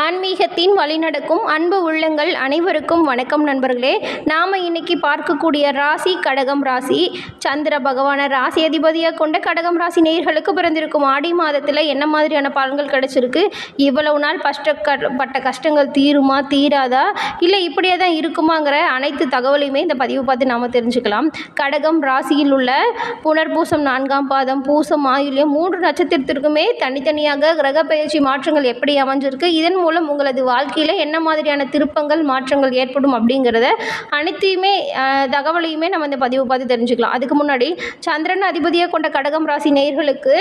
ஆன்மீகத்தின் வழிநடக்கும் அன்பு உள்ளங்கள் அனைவருக்கும் வணக்கம் நண்பர்களே. நாம் இன்னைக்கு பார்க்கக்கூடிய ராசி கடகம் ராசி. சந்திர பகவானை ராசி அதிபதியாக கொண்ட கடகம் ராசி நேயர்களுக்கு பிறந்திருக்கும் ஆடி மாதத்தில் என்ன மாதிரியான பலன்கள் கிடைச்சிருக்கு? இவ்வளவு நாள் கஷ்டப்பட்ட கஷ்டங்கள் தீருமா தீராதா? இல்லை இப்படியே தான் இருக்குமாங்கிற அனைத்து தகவலையுமே இந்த பதிவு பார்த்து நாம் தெரிஞ்சுக்கலாம். கடகம் ராசியில் உள்ள புனர்பூசம் நான்காம் பாதம் பூசம் ஆயுள்யம் மூன்று நட்சத்திரத்திற்குமே தனித்தனியாக கிரக பயிற்சி மாற்றங்கள் எப்படி அமைஞ்சிருக்கு? இதன் மூலம் உங்களது வாழ்க்கையில் என்ன மாதிரியான திருப்பங்கள் மாற்றங்கள் ஏற்படும் அப்படிங்கிறத அனைத்தையுமே தகவலையுமே நம்ம இந்த பதிவு பார்த்து தெரிஞ்சுக்கலாம். அதுக்கு முன்னாடி சந்திரன் அதிபதியாக கொண்ட கடகம் ராசி நேர்களுக்கு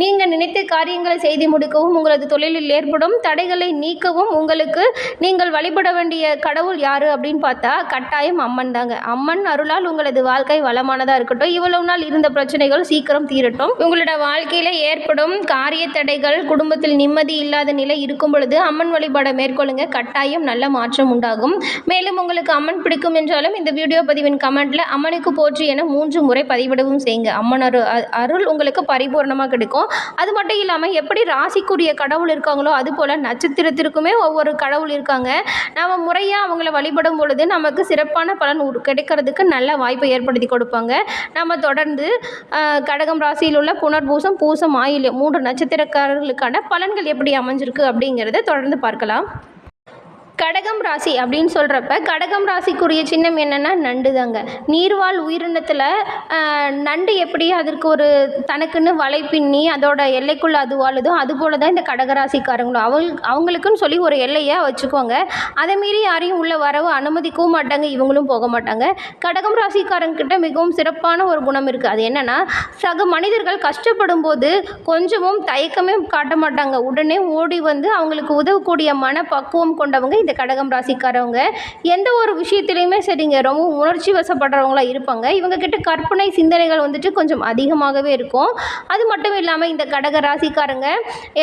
நீங்கள் நினைத்த காரியங்களை செய்து முடிக்கவும் உங்களது தொழிலில் ஏற்படும் தடைகளை நீக்கவும் உங்களுக்கு நீங்கள் வழிபட வேண்டிய கடவுள் யார் அப்படின்னு பார்த்தா கட்டாயம் அம்மன் தாங்க. அம்மன் அருளால் உங்களது வாழ்க்கை வளமானதாக இருக்கட்டும். இவ்வளவு நாள் இருந்த பிரச்சனைகள் சீக்கிரம் தீரட்டும். உங்களோட வாழ்க்கையில் ஏற்படும் காரிய தடைகள் குடும்பத்தில் நிம்மதி இல்லாத நிலை இருக்கும் பொழுது அம்மன் அம்மன் வழிபாடை மேற்கொள்ளுங்க. கட்டாயம் நல்ல மாற்றம் உண்டாகும். மேலும் உங்களுக்கு அம்மன் பிடிக்கும் என்றாலும் இந்த வீடியோ பதிவின் கமெண்ட்ல அம்மனுக்கு போற்றி என மூன்று முறை பதிவிடவும் செய்யுங்க. அம்மன் அரு அருள் உங்களுக்கு பரிபூர்ணமாக கிடைக்கும். அது மட்டும் இல்லாமல் எப்படி ராசிக்குரிய கடவுள் இருக்காங்களோ அது போல் நட்சத்திரத்திற்குமே ஒவ்வொரு கடவுள் இருக்காங்க. நாம் முறையாக அவங்கள வழிபடும் பொழுது நமக்கு சிறப்பான பலன் கிடைக்கிறதுக்கு நல்ல வாய்ப்பை ஏற்படுத்தி கொடுப்பாங்க. நம்ம தொடர்ந்து கடகம் ராசியில் உள்ள புனர்பூசம் பூசம் ஆயில்யம் மூன்று நட்சத்திரக்காரர்களுக்கான பலன்கள் எப்படி அமைஞ்சிருக்கு அப்படிங்கிறத தொடர்ந்து தொடர்ந்து பார்க்கலாம். கடகம் ராசி அப்படின்னு சொல்கிறப்ப கடகம் ராசிக்குரிய சின்னம் என்னென்னா நண்டு தாங்க நீர்வாழ் உயிரினத்தில் நண்டு எப்படி அதற்கு ஒரு தனக்குன்னு வலை பின்னி அதோட எல்லைக்குள்ளே அது வாழுதோ அது போல தான் இந்த கடகராசிக்காரங்களும் அவங்க அவங்களுக்குன்னு சொல்லி ஒரு எல்லையாக வச்சுக்குவாங்க அதை மீறி யாரையும் உள்ளே வரவும் அனுமதிக்கவும் மாட்டாங்க இவங்களும் போக மாட்டாங்க. கடகம் ராசிக்காரங்கிட்ட மிகவும் சிறப்பான ஒரு குணம் இருக்குது அது என்னென்னா சக மனிதர்கள் கஷ்டப்படும் போது கொஞ்சமும் தயக்கமே காட்ட மாட்டாங்க. உடனே ஓடி வந்து அவங்களுக்கு உதவக்கூடிய மனப்பக்குவம் கொண்டவங்க இந்த கடகம் ராசிக்காரவங்க எந்த ஒரு விஷயத்துலையுமே சரிங்க ரொம்ப உணர்ச்சி வசப்படுறவங்களா இருப்பாங்க. இவங்க கிட்ட கற்பனை சிந்தனைகள் வந்துட்டு கொஞ்சம் அதிகமாகவே இருக்கும். அது மட்டும் இல்லாமல் இந்த கடக ராசிக்காரங்க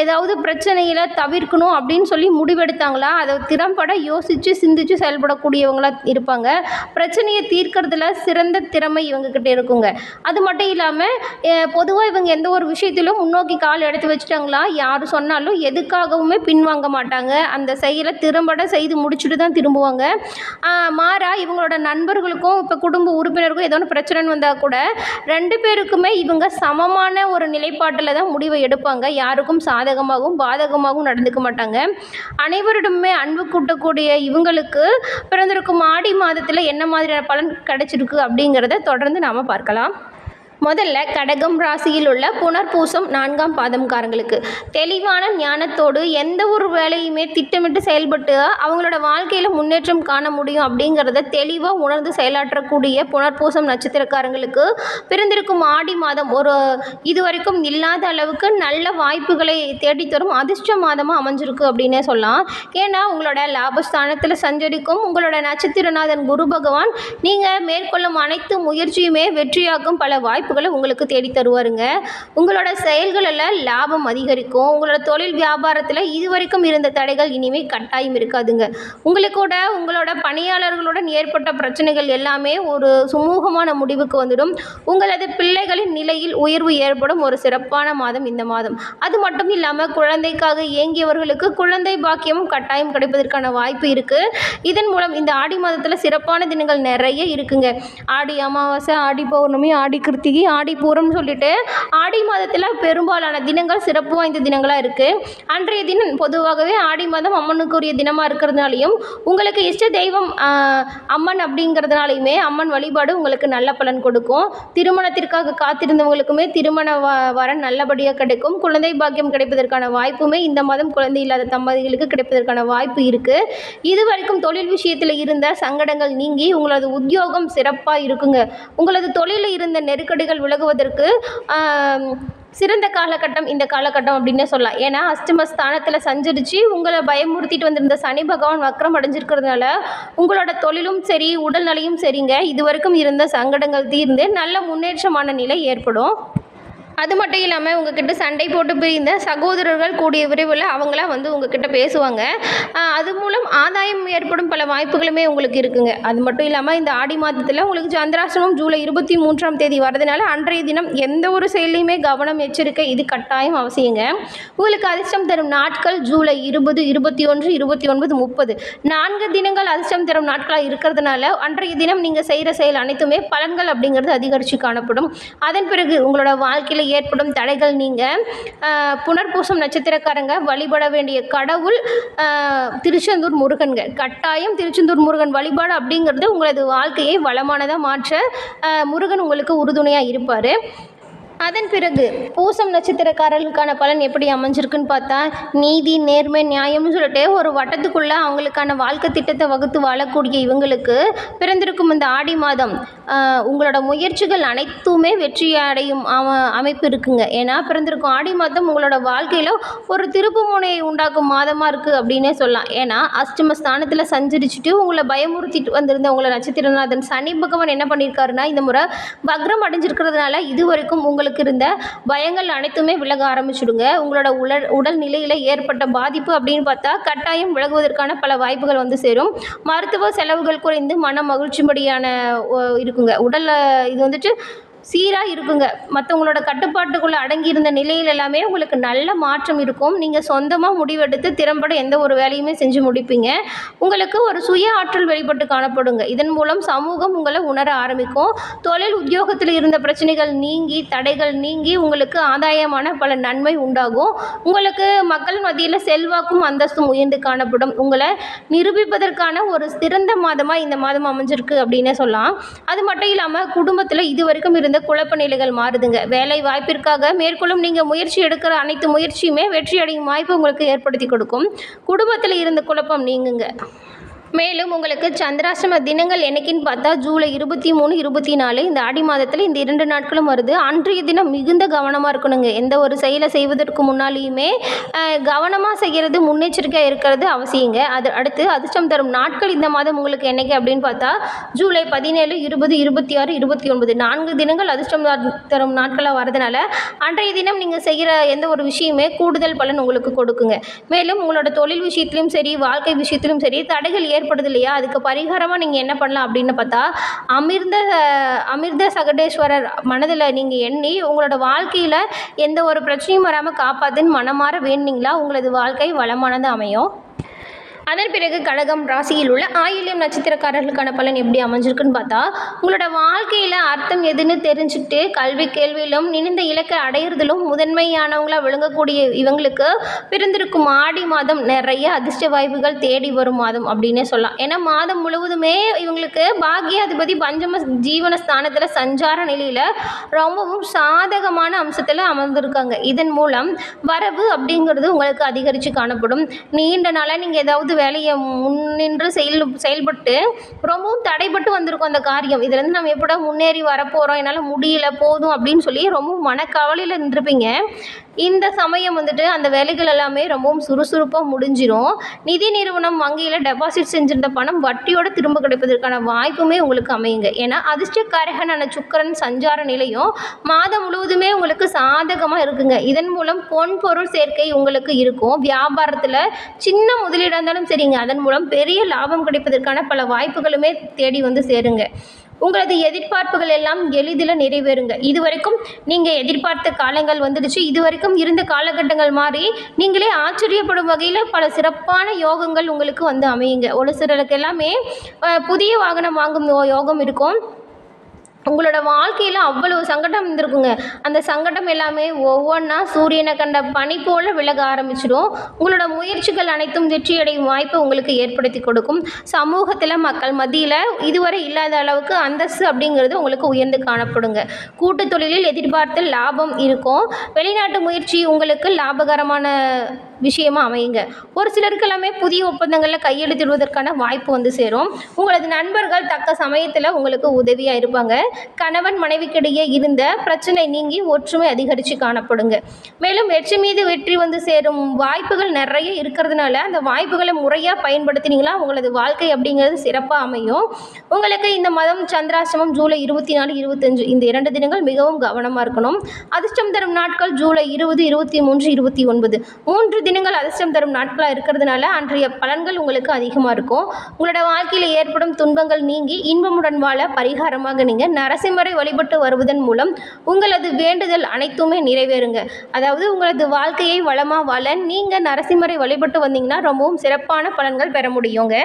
ஏதாவது பிரச்சனையில் தவிர்க்கணும் அப்படின்னு சொல்லி முடிவெடுத்தாங்களா அதை திறம்பட யோசித்து சிந்திச்சு செயல்படக்கூடியவங்களாக இருப்பாங்க. பிரச்சனையை தீர்க்கறதுல சிறந்த திறமை இவங்கக்கிட்ட இருக்குங்க. அது மட்டும் இல்லாமல் பொதுவாக இவங்க எந்த ஒரு விஷயத்திலும் முன்னோக்கி கால் எடுத்து வச்சுட்டாங்களா யார் சொன்னாலும் எதுக்காகவுமே பின்வாங்க மாட்டாங்க. அந்த செயலை திறம்பட செய்து முடிச்சுட்டு தான் திரும்புவாங்க. மாறா இவங்களோட நண்பர்களுக்கும் இப்போ குடும்ப உறுப்பினருக்கும் ஏதோ ஒன்று பிரச்சனைன்னு வந்தால் கூட ரெண்டு பேருக்குமே இவங்க சமமான ஒரு நிலைப்பாட்டில் தான் முடிவை எடுப்பாங்க. யாருக்கும் சாதகமாகவும் பாதகமாகவும் நடந்துக்க மாட்டாங்க. அனைவரிடமே அன்பு கூட்டக்கூடிய இவங்களுக்கு பிறந்திருக்கும் ஆடி மாதத்தில் என்ன மாதிரியான பலன் கிடைச்சிருக்கு அப்படிங்கிறத தொடர்ந்து நாம் பார்க்கலாம். முதல்ல கடகம் ராசியில் உள்ள புனர்பூசம் நான்காம் பாதம்காரங்களுக்கு. தெளிவான ஞானத்தோடு எந்த ஒரு வேலையுமே திட்டமிட்டு செயல்பட்டு அவங்களோட வாழ்க்கையில் முன்னேற்றம் காண முடியும் அப்படிங்கிறத தெளிவாக உணர்ந்து செயலாற்றக்கூடிய புனர்பூசம் நட்சத்திரக்காரங்களுக்கு பிறந்திருக்கும் ஆடி மாதம் ஒரு இதுவரைக்கும் இல்லாத அளவுக்கு நல்ல வாய்ப்புகளை தேடித்தரும் அதிர்ஷ்ட மாதமாக அமைஞ்சிருக்கு அப்படின்னே சொல்லலாம். ஏன்னா உங்களோட லாபஸ்தானத்தில் சஞ்சரிக்கும் உங்களோட நட்சத்திரநாதன் குரு பகவான் நீங்கள் மேற்கொள்ளும் அனைத்து முயற்சியுமே வெற்றியாக்கும் பல வாய்ப்பு வாய்ப்புகளை உங்களுக்கு தேடி தருவாருங்க. உங்களோட செயல்களில் லாபம் அதிகரிக்கும். உங்களோட தொழில் வியாபாரத்தில் இதுவரைக்கும் இருந்த தடைகள் இனிமேல் கட்டாயம் இருக்காதுங்க. உங்களுக்கு கூட உங்களோட பணியாளர்களுடன் ஏற்பட்ட பிரச்சனைகள் எல்லாமே ஒரு சுமூகமான முடிவுக்கு வந்துடும். உங்களது பிள்ளைகளின் நிலையில் உயர்வு ஏற்படும் ஒரு சிறப்பான மாதம் இந்த மாதம். அது மட்டும் இல்லாமல் குழந்தைக்காக இயங்கியவர்களுக்கு குழந்தை பாக்கியமும் கட்டாயம் கிடைப்பதற்கான வாய்ப்பு இருக்குது இதன் மூலம் இந்த ஆடி மாதத்தில் சிறப்பான தினங்கள் நிறைய இருக்குங்க. ஆடி அமாவாசை ஆடி பௌர்ணமி ஆடி கிருத்திகை ஆடி பூரம் சொல்லிட்டு ஆடி மாதத்தில் பெரும்பாலான தினங்கள் சிறப்பு வாய்ந்த தினங்களாக இருக்குது அன்றைய தினம் பொதுவாகவே ஆடி மாதம் அம்மனுக்குரிய தினமாக இருக்கிறதுனாலையும் உங்களுக்கு இஷ்ட தெய்வம் அம்மன் அப்படிங்கிறதுனாலையுமே அம்மன் வழிபாடு உங்களுக்கு நல்ல பலன் கொடுக்கும். திருமணத்திற்காக காத்திருந்தவங்களுக்குமே திருமண வ வரன் நல்லபடியாக கிடைக்கும். குழந்தை பாக்கியம் கிடைப்பதற்கான வாய்ப்புமே இந்த மாதம் குழந்தை இல்லாத தம்பதிகளுக்கு கிடைப்பதற்கான வாய்ப்பு இருக்குது இதுவரைக்கும் தொழில் விஷயத்தில் இருந்த சங்கடங்கள் நீங்கி உங்களது உத்தியோகம் சிறப்பாக இருக்குங்க. உங்களது தொழிலில் இருந்த நெருக்கடி நெருக்கடிகள் விலகுவதற்கு சிறந்த காலகட்டம் இந்த காலகட்டம் அப்படின்னே சொல்லலாம். ஏன்னா அஷ்டமஸ்தானத்தில் சஞ்சரித்து உங்களை பயமுறுத்திட்டு வந்திருந்த சனி பகவான் வக்ரம் அடைஞ்சிருக்கிறதுனால உங்களோட தொழிலும் சரி உடல்நிலையும் சரிங்க. இதுவரைக்கும் இருந்த சங்கடங்கள் தீர்ந்து நல்ல முன்னேற்றமான நிலை ஏற்படும். அது மட்டும் இல்லாமல் உங்ககிட்ட சண்டை போட்டு பிரிந்த சகோதரர்கள் கூடிய விரைவில் அவங்களாம் வந்து உங்ககிட்ட பேசுவாங்க. அது மூலம் ஆதாயம் ஏற்படும் பல வாய்ப்புகளுமே உங்களுக்கு இருக்குங்க. அது மட்டும் இல்லாமல் இந்த ஆடி மாதத்தில் உங்களுக்கு சந்திராசிரமம் ஜூலை இருபத்தி மூன்றாம் தேதி வரதுனால அன்றைய தினம் எந்த ஒரு செயலையுமே கவனம் எச்சரிக்கை இது கட்டாயம் அவசியங்க. உங்களுக்கு அதிர்ஷ்டம் தரும் நாட்கள் ஜூலை இருபது இருபத்தி ஒன்று இருபத்தி ஒன்பது முப்பது. நான்கு தினங்கள் அதிர்ஷ்டம் தரும் நாட்களாக இருக்கிறதுனால அன்றைய தினம் நீங்கள் செய்கிற செயல் அனைத்துமே பலன்கள் அப்படிங்கிறது அதிகரித்து காணப்படும். அதன் பிறகு உங்களோட வாழ்க்கையில் ஏற்படும் தடைகள் நீங்கள் புனர்பூசம் நட்சத்திரக்காரங்க வழிபட வேண்டிய கடவுள் திருச்செந்தூர் முருகன்க கட்டாயம் திருச்செந்தூர் முருகன் வழிபாடு அப்படிங்கிறது உங்களது வாழ்க்கையை வளமானதாக மாற்ற முருகன் உங்களுக்கு உறுதுணையாக இருப்பார். அதன் பிறகு பூசம் நட்சத்திரக்காரர்களுக்கான பலன் எப்படி அமைஞ்சிருக்குன்னு பார்த்தா நீதி நேர்மை நியாயம்னு சொல்லிட்டு ஒரு வட்டத்துக்குள்ளே அவங்களுக்கான வாழ்க்கை திட்டத்தை வகுத்து வாழக்கூடிய இவங்களுக்கு பிறந்திருக்கும் இந்த ஆடி மாதம் உங்களோட முயற்சிகள் அனைத்துமே வெற்றி அடையும் அமைப்பு இருக்குங்க. ஏன்னா பிறந்திருக்கும் ஆடி மாதம் உங்களோட வாழ்க்கையில் ஒரு திருப்பு முனையை உண்டாக்கும் மாதமாக இருக்குது அப்படின்னே சொல்லலாம். ஏன்னா அஷ்டம ஸ்தானத்தில் சஞ்சரிச்சுட்டு உங்களை பயமுறுத்திட்டு வந்திருந்த உங்களை நட்சத்திரநாதன் சனி பகவான் என்ன பண்ணியிருக்காருன்னா இந்த முறை வக்ரம் அடைஞ்சிருக்கிறதுனால இது வரைக்கும் உங்களுக்கு இருந்த பயங்கள் அனைத்துமே விலக ஆரம்பிச்சுடுங்க. உங்களோட உடல் உடல் நிலையில் ஏற்பட்ட பாதிப்பு அப்படின்னு பார்த்தா கட்டாயம் விலகுவதற்கான பல வாய்ப்புகள் வந்து சேரும். மருத்துவ செலவுகள் குறைந்து மன மகிழ்ச்சிபடியான ஓ, இருக்குங்க. உடலில் இது வந்துட்டு சீராக இருக்குங்க. மற்றவங்களோட கட்டுப்பாட்டுக்குள்ளே அடங்கியிருந்த நிலையில் எல்லாமே உங்களுக்கு நல்ல மாற்றம் இருக்கும். நீங்கள் சொந்தமாக முடிவெடுத்து திறம்பட எந்த ஒரு வேலையுமே செஞ்சு முடிப்பீங்க. உங்களுக்கு ஒரு சுய ஆற்றல் வெளிப்பட்டு காணப்படுங்க. இதன் மூலம் சமூகம் உங்களை உணர ஆரம்பிக்கும். தொழில் உத்தியோகத்தில் இருந்த பிரச்சனைகள் நீங்கி தடைகள் நீங்கி உங்களுக்கு ஆதாயமான பல நன்மை உண்டாகும். உங்களுக்கு மக்கள் மத்தியில் செல்வாக்கும் அந்தஸ்தும் உயர்ந்து காணப்படும். உங்களை நிரூபிப்பதற்கான ஒரு சிறந்த மாதமாக இந்த மாதம் அமைஞ்சிருக்கு அப்படின்னே சொல்லலாம். அது மட்டும் இல்லாமல் குடும்பத்தில் இது வரைக்கும் இருந்த குழப்ப நிலைகள் மாறுதுங்க. வேலை வாய்ப்பிற்காக மேற்கொள்ளும் நீங்கள் முயற்சி எடுக்கிற அனைத்து முயற்சியுமே வெற்றி அடையும் வாய்ப்பு உங்களுக்கு ஏற்படுத்தி கொடுக்கும். குடும்பத்தில் இருந்த குழப்பம் நீங்குங்க. மேலும் உங்களுக்கு சந்திராசிரம தினங்கள் என்னைக்குன்னு பார்த்தா ஜூலை இருபத்தி மூணு இருபத்தி நாலு. இந்த ஆடி மாதத்தில் இந்த இரண்டு நாட்களும் வருது. அன்றைய தினம் மிகுந்த கவனமாக இருக்கணுங்க. எந்த ஒரு செயலை செய்வதற்கு முன்னாலேயுமே கவனமாக செய்கிறது முன்னெச்சரிக்கையாக இருக்கிறது அவசியங்க. அது அடுத்து அதிர்ஷ்டம் தரும் நாட்கள் இந்த மாதம் உங்களுக்கு என்னைக்கு அப்படின்னு பார்த்தா ஜூலை பதினேழு இருபது இருபத்தி ஆறு இருபத்தி ஒன்பது. நான்கு தினங்கள் அதிர்ஷ்டம் தரும் நாட்களாக வரதுனால அன்றைய தினம் நீங்கள் செய்கிற எந்த ஒரு விஷயமே கூடுதல் பலன் உங்களுக்கு கொடுக்குங்க. மேலும் உங்களோட தொழில் விஷயத்திலும் சரி வாழ்க்கை விஷயத்திலும் சரி தடைகள் ஏற்படுது இல்லையா அதுக்கு பரிகாரமாக நீங்கள் என்ன பண்ணலாம் அப்படின்னு பார்த்தா அமிர்த அமிர்த சகடேஸ்வரர் மனதில் நீங்கள் எண்ணி உங்களோட வாழ்க்கையில் எந்த ஒரு பிரச்சனையும் வராமல் காப்பாற்றுன்னு மனமாற வேண்டிங்களா உங்களது வாழ்க்கை வளமானது அமையும். அதன் பிறகு கடகம் ராசியில் உள்ள ஆயில்யம் நட்சத்திரக்காரர்களுக்கான பலன் எப்படி அமைஞ்சிருக்குன்னு பார்த்தா உங்களோட வாழ்க்கையில் அர்த்தம் எதுன்னு தெரிஞ்சுட்டு கல்வி கேள்வியிலும் நினைந்த இலக்கை அடையிறதிலும் முதன்மையானவங்களாக விளங்கக்கூடிய இவங்களுக்கு பிறந்திருக்கும் ஆடி மாதம் நிறைய அதிர்ஷ்ட வாய்ப்புகள் தேடி வரும் மாதம் அப்படின்னே சொல்லலாம். ஏன்னா மாதம் முழுவதுமே இவங்களுக்கு பாக்யாதிபதி பஞ்சம ஜீவன ஸ்தானத்தில் சஞ்சார நிலையில் ரொம்பவும் சாதகமான அம்சத்தில் அமர்ந்திருக்காங்க. இதன் மூலம் வரவு அப்படிங்கிறது உங்களுக்கு அதிகரித்து காணப்படும். நீண்ட நாளாக நீங்கள் ஏதாவது வேலையை முன்னின்று செயல் செயல்பட்டு ரொம்பவும் தடைப்பட்டு வந்திருக்கும் அந்த காரியம். இதுலேருந்து நம்ம எப்படா முன்னேறி வரப்போகிறோம் என்னால் முடியல போதும் அப்படின்னு சொல்லி ரொம்பவும் மனக்கவலையில் இருந்திருப்பீங்க இந்த சமயம் வந்துட்டு அந்த வேலைகள் எல்லாமே ரொம்பவும் சுறுசுறுப்பாக முடிஞ்சிடும் நிதி நிறுவனம் வங்கியில் டெபாசிட் செஞ்சிருந்த பணம் வட்டியோட திரும்ப கிடைப்பதற்கான வாய்ப்புமே உங்களுக்கு அமையுங்க. ஏன்னா அதிர்ஷ்டக்காரகனான சுக்கிரன் சஞ்சார நிலையும் மாதம் முழுவதுமே உங்களுக்கு சாதகமாக இருக்குங்க. இதன் மூலம் பொன் பொருள் சேர்க்கை உங்களுக்கு இருக்கும். வியாபாரத்தில் சின்ன முதலீடாக இருந்தாலும் சரிங்க. அதன் மூலம் பெரிய லாபம் கிடைப்பதற்கான பல வாய்ப்புகளுமே தேடி வந்து சேருங்க. உங்களது எதிர்பார்ப்புகள் எல்லாம் எளிதில் நிறைவேறுங்க. இதுவரைக்கும் நீங்கள் எதிர்பார்த்த காலங்கள் வந்துடுச்சு. இதுவரைக்கும் இருந்த காலகட்டங்கள் மாறி நீங்களே ஆச்சரியப்படும் வகையில் பல சிறப்பான யோகங்கள் உங்களுக்கு வந்து அமையுங்க. ஒரு சிலருக்கு எல்லாமே புதிய வாகனம் வாங்கும் யோகம் இருக்கும். உங்களோட வாழ்க்கையில் அவ்வளவு சங்கடம் இருந்திருக்குங்க. அந்த சங்கடம் எல்லாமே ஒவ்வொன்றா சூரியனை கண்ட பனி போல் விலக ஆரம்பிச்சிடும். உங்களோட முயற்சிகள் அனைத்தும் வெற்றியடையும் வாய்ப்பை உங்களுக்கு ஏற்படுத்தி கொடுக்கும். சமூகத்தில் மக்கள் மத்தியில் இதுவரை இல்லாத அளவுக்கு அந்தஸ்து அப்படிங்கிறது உங்களுக்கு உயர்ந்து காணப்படுங்க. கூட்டு தொழிலில் எதிர்பார்த்த லாபம் இருக்கும். வெளிநாட்டு முயற்சி உங்களுக்கு லாபகரமான விஷயமா அமையுங்க. ஒரு சிலருக்கு எல்லாமே புதிய ஒப்பந்தங்களில் கையெழுத்திடுவதற்கான வாய்ப்பு வந்து சேரும். உங்களது நண்பர்கள் தக்க சமயத்தில் உங்களுக்கு உதவியாக இருப்பாங்க. கணவன் மனைவிக்கிடையே இருந்த பிரச்சனை நீங்கி ஒற்றுமை அதிகரித்து காணப்படுங்க. மேலும் வெற்றி மீது வெற்றி வந்து சேரும் வாய்ப்புகள் நிறைய இருக்கிறதுனால அந்த வாய்ப்புகளை முறையாக பயன்படுத்தினீங்களா உங்களது வாழ்க்கை அப்படிங்கிறது சிறப்பாக அமையும். உங்களுக்கு இந்த மதம் சந்திராசிரமம் ஜூலை இருபத்தி நாலு இருபத்தஞ்சு இந்த இரண்டு தினங்கள் மிகவும் கவனமாக இருக்கணும். அதிர்ஷ்டம் தரும் நாட்கள் ஜூலை இருபது இருபத்தி மூன்று இருபத்தி ஒன்பது. மூன்று தினங்கள் அதிர்ஷ்டம் தரும் நாட்களாக இருக்கிறதுனால அன்றைய பலன்கள் உங்களுக்கு அதிகமாக இருக்கும். உங்களோட வாழ்க்கையில் ஏற்படும் துன்பங்கள் நீங்கி இன்பமுடன் வாழ பரிகாரமாக நீங்கள் நரசிம்மரை வழிபட்டு வருவதன் மூலம் உங்களது வேண்டுதல் அனைத்துமே நிறைவேறுங்க. அதாவது உங்களது வாழ்க்கையை வளமாக வாழ நீங்கள் நரசிம்மரை வழிபட்டு வந்தீங்கன்னா ரொம்பவும் சிறப்பான பலன்கள் பெற முடியுங்க.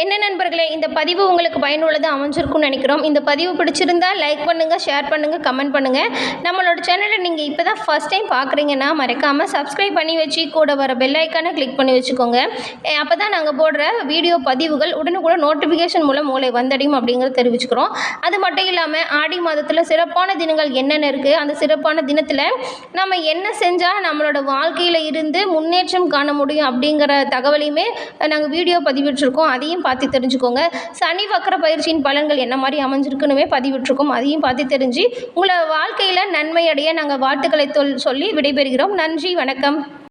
என்ன நண்பர்களே இந்த பதிவு உங்களுக்கு பயனுள்ளதாக அமைஞ்சிருக்கும்னு நினைக்கிறோம். இந்த பதிவு பிடிச்சிருந்தா லைக் பண்ணுங்கள் ஷேர் பண்ணுங்கள் கமெண்ட் பண்ணுங்கள் நம்மளோட சேனலை நீங்கள் இப்போ தான் ஃபஸ்ட் டைம் பார்க்குறீங்கன்னா மறக்காமல் சப்ஸ்கிரைப் பண்ணி வச்சு கூட வர பெல் ஐக்கானை கிளிக் பண்ணி வச்சுக்கோங்க. அப்போ தான் நாங்கள் போடுற வீடியோ பதிவுகள் உடனுக்குடன் நோட்டிஃபிகேஷன் மூலம் உங்களை வந்தடையும் அப்படிங்கிறத தெரிவிச்சுக்கிறோம். அது மட்டும் இல்லாமல் ஆடி மாதத்தில் சிறப்பான தினங்கள் என்னென்ன இருக்குது அந்த சிறப்பான தினத்தில் நம்ம என்ன செஞ்சால் நம்மளோட வாழ்க்கையில் இருந்து முன்னேற்றம் காண முடியும் அப்படிங்கிற தகவலையுமே நாங்கள் வீடியோ பதிவிட்டிருக்கோம். அதையும் பார்த்து தெரிஞ்சுக்கோங்க. சனி வக்கர பயிற்சியின் பலன்கள் என்ன மாதிரி அமைஞ்சிருக்குன்னுமே பதிவிட்டிருக்கோம். அதையும் பார்த்து தெரிஞ்சு உங்களை வாழ்க்கையில் நன்மை அடைய நாங்கள் வாழ்த்துக்களை சொல்லி விடைபெறுகிறோம். நன்றி வணக்கம்.